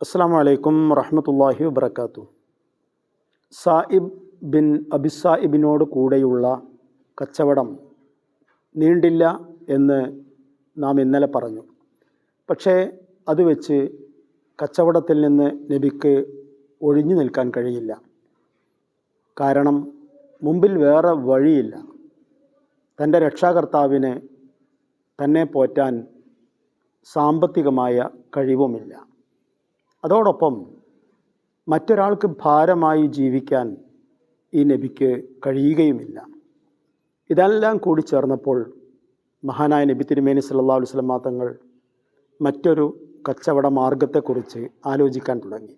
അസ്സാം വലൈക്കും വറഹമത്തല്ലാഹി വബർക്കാത്തു സായിബ് ബിൻ അബിസായിബിനോട് കൂടെയുള്ള കച്ചവടം നീണ്ടില്ല എന്ന് നാം ഇന്നലെ പറഞ്ഞു. പക്ഷേ അത് വെച്ച് കച്ചവടത്തിൽ നിന്ന് നബിക്ക് ഒഴിഞ്ഞു നിൽക്കാൻ കഴിയില്ല. കാരണം മുമ്പിൽ വേറെ വഴിയില്ല. തന്റെ രക്ഷാകർത്താവിന് തന്നെ പോറ്റാൻ സാമ്പത്തികമായ കഴിവുമില്ല. അതോടൊപ്പം മറ്റൊരാൾക്ക് ഭാരമായി ജീവിക്കാൻ ഈ നബിക്ക് കഴിയുകയുമില്ല. ഇതെല്ലാം കൂടി ചേർന്നപ്പോൾ മഹാനായ നബി തിരുമേനി സല്ലാ വസ്ലമാ തങ്ങൾ മറ്റൊരു കച്ചവട മാർഗത്തെക്കുറിച്ച് ആലോചിക്കാൻ തുടങ്ങി.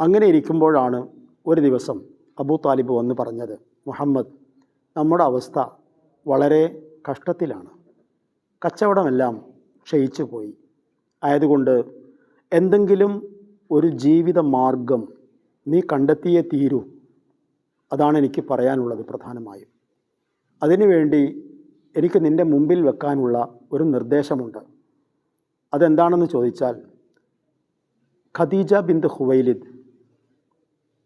അങ്ങനെ ഇരിക്കുമ്പോഴാണ് ഒരു ദിവസം അബൂ താലിബ് വന്ന് പറഞ്ഞത് മുഹമ്മദ് നമ്മുടെ അവസ്ഥ വളരെ കഷ്ടത്തിലാണ്. കച്ചവടമെല്ലാം ക്ഷയിച്ചു പോയി ആയതുകൊണ്ട് എന്തെങ്കിലും ഒരു ജീവിത മാർഗം നീ കണ്ടെത്തിയേ തീരൂ. അതാണ് എനിക്ക് പറയാനുള്ളത് പ്രധാനമായും. അതിനുവേണ്ടി എനിക്ക് നിന്റെ മുമ്പിൽ വെക്കാനുള്ള ഒരു നിർദ്ദേശമുണ്ട്. അതെന്താണെന്ന് ചോദിച്ചാൽ ഖദീജ ബിന്ദ് ഹുവൈലിദ്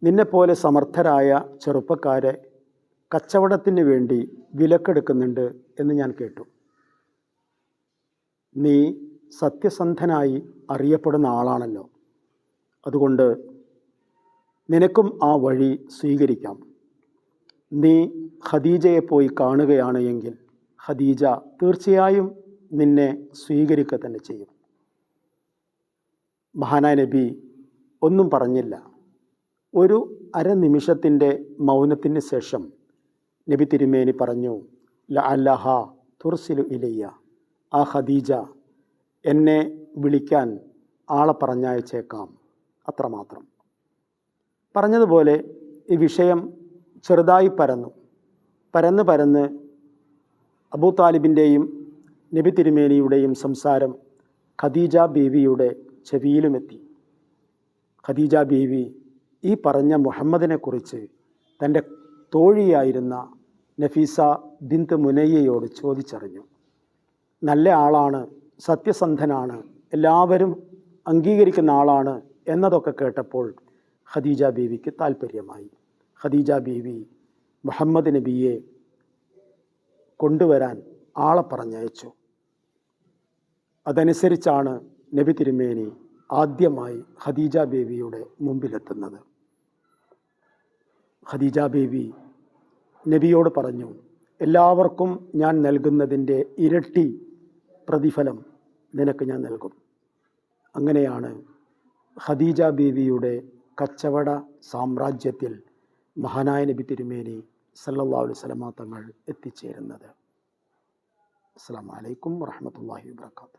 നിന്നെപ്പോലെ സമർത്ഥരായ ചെറുപ്പക്കാരെ കച്ചവടത്തിന് വേണ്ടി വിലക്കെടുക്കുന്നുണ്ട് എന്ന് ഞാൻ കേട്ടു. നീ സത്യസന്ധനായി അറിയപ്പെടുന്ന ആളാണല്ലോ. അതുകൊണ്ട് നിനക്കും ആ വഴി സ്വീകരിക്കാം. നീ ഖദീജയെ പോയി കാണുകയാണ് എങ്കിൽ ഖദീജ തീർച്ചയായും നിന്നെ സ്വീകരിക്കുക തന്നെ ചെയ്യും. മഹാനായ നബി ഒന്നും പറഞ്ഞില്ല. ഒരു അരനിമിഷത്തിന്റെ മൗനത്തിന് ശേഷം നബി തിരുമേനി പറഞ്ഞു ല അല്ലഹ തുർസിലു ഇലയ്യ. ആ ഖദീജ എന്നെ വിളിക്കാൻ ആളെ പറഞ്ഞയച്ചേക്കാം. അത്രമാത്രം. പറഞ്ഞതുപോലെ ഈ വിഷയം ചെറുതായി പരന്നു. പരന്ന് പരന്ന് അബൂ താലിബിന്റെയും നബി തിരുമേനിയുടെയും സംസാരം ഖദീജ ബീവിയുടെ ചെവിയിലുമെത്തി. ഖദീജ ബീവി ഈ പറഞ്ഞ മുഹമ്മദിനെക്കുറിച്ച് തന്റെ തോഴിയായിരുന്ന നഫീസ ബിന്ത് മുനയ്യയോട് ചോദിച്ചറിഞ്ഞു. നല്ല ആളാണ് സത്യസന്ധനാണ് എല്ലാവരും അംഗീകരിക്കുന്ന ആളാണ് എന്നതൊക്കെ കേട്ടപ്പോൾ ഖദീജ ബീവിക്ക് താല്പര്യമായി ഖദീജ ബീവി മുഹമ്മദ് നബിയെ കൊണ്ടുവരാൻ ആളെ പറഞ്ഞയച്ചു. അതനുസരിച്ചാണ് നബി തിരുമേനി ആദ്യമായി ഖദീജ ബേബിയുടെ മുമ്പിലെത്തുന്നത്. ഖദീജ ബേബി നബിയോട് പറഞ്ഞു എല്ലാവർക്കും ഞാൻ നൽകുന്നതിന്റെ ഇരട്ടി പ്രതിഫലം നിനക്ക് ഞാൻ നൽകും. അങ്ങനെയാണ് ഖദീജ ബീവിയുടെ കച്ചവട സാമ്രാജ്യത്തിൽ മഹാനായ നബി തിരുമേനി സല്ലല്ലാഹു അലൈഹി വസല്ലമ തങ്ങൾ എത്തിച്ചേരുന്നത്. അസ്സാം വലൈക്കും വാഹമത്തല്ലാഹി വാത്തു